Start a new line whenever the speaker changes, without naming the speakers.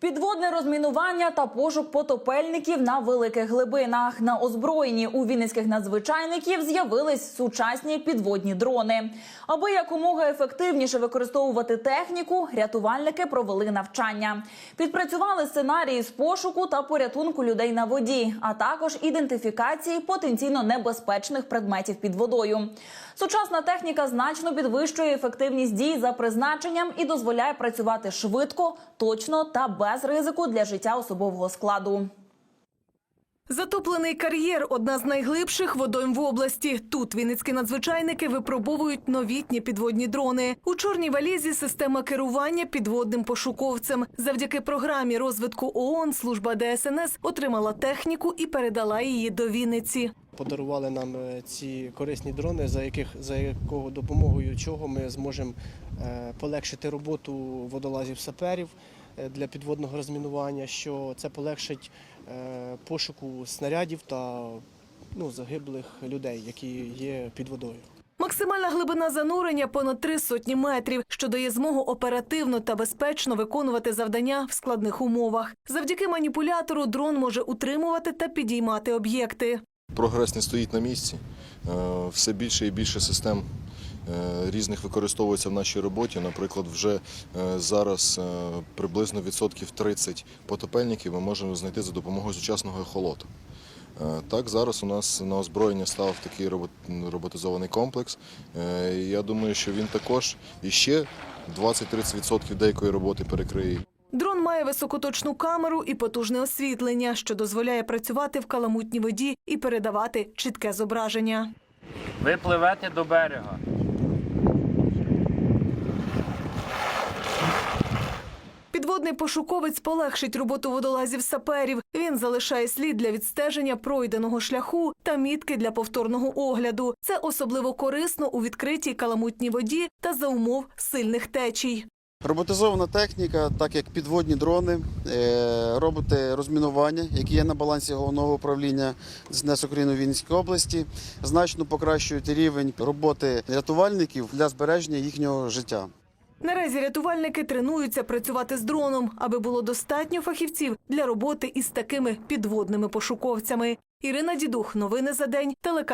Підводне розмінування та пошук потопельників на великих глибинах. На озброєнні у вінницьких надзвичайників з'явились сучасні підводні дрони. Аби якомога ефективніше використовувати техніку, рятувальники провели навчання. Підпрацювали сценарії з пошуку та порятунку людей на воді, а також ідентифікації потенційно небезпечних предметів під водою. Сучасна техніка значно підвищує ефективність дій за призначенням і дозволяє працювати швидко, точно та без ризику для життя особового складу.
Затоплений кар'єр одна з найглибших водойм в області. Тут вінницькі надзвичайники випробовують новітні підводні дрони. У чорній валізі система керування підводним пошуковцем. Завдяки програмі розвитку ООН служба ДСНС отримала техніку і передала її до Вінниці.
Подарували нам е, ці корисні дрони, за яких за якого допомогою чого ми зможемо е, полегшити роботу водолазів саперів е, для підводного розмінування, що це полегшить пошуку снарядів та ну, загиблих людей, які є під водою.
Максимальна глибина занурення понад три сотні метрів, що дає змогу оперативно та безпечно виконувати завдання в складних умовах. Завдяки маніпулятору дрон може утримувати та підіймати об'єкти.
Прогрес не стоїть на місці. Е, Все більше і більше систем е, різних використовується в нашій роботі. Наприклад, вже е, зараз приблизно відсотків 30 потопельників ми можемо знайти за допомогою сучасного ехолоту. Так, зараз у нас на озброєння став такий роботизований комплекс. Я думаю, що він також іще 20-30% деякої роботи перекриє.
Дрон має високоточну камеру і потужне освітлення, що дозволяє працювати в каламутній воді і передавати чітке зображення.
Ви пливете до берега.
Підводний пошуковець полегшить роботу водолазів саперів. Він залишає слід для відстеження пройденого шляху та мітки для повторного огляду. Це особливо корисно у відкритій каламутній воді та за умов сильних течій.
Роботизована техніка, так як підводні дрони, е, роботи розмінування, які є на балансі головного управління ДСНС України у Вінницькій області, значно покращують рівень роботи рятувальників для збереження їхнього життя.
Наразі рятувальники тренуються працювати з дроном, аби було достатньо фахівців для роботи із такими підводними пошуковцями. Ірина Дідух, новини за день, телеканал.